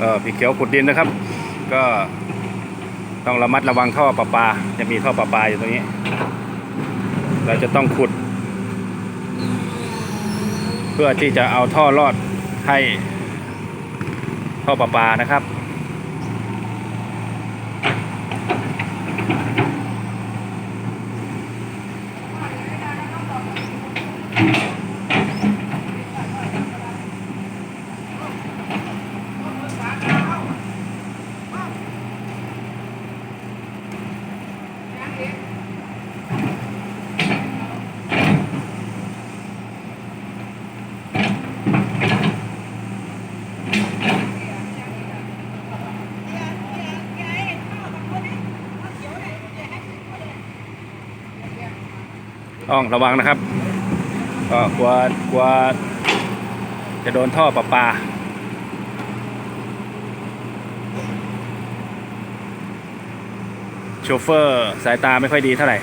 เออพี่เขียวขุดดินนะครับ ก็ต้องระมัดระวังท่อประปา จะมีท่อประปาอยู่ตรงนี้ เราจะต้องขุด เพื่อที่จะเอาท่อรอดให้ท่อประปานะครับ ต้องระวังนะครับ ก็กลัวกลัวจะโดนท่อประปาโชเฟอร์สายตาไม่ค่อยดีเท่าไหร่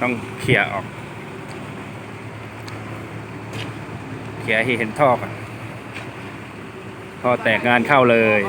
ต้องเขี่ยออก เขี่ยให้เห็นท่อก่อนท่อแตกงานเข้าเลย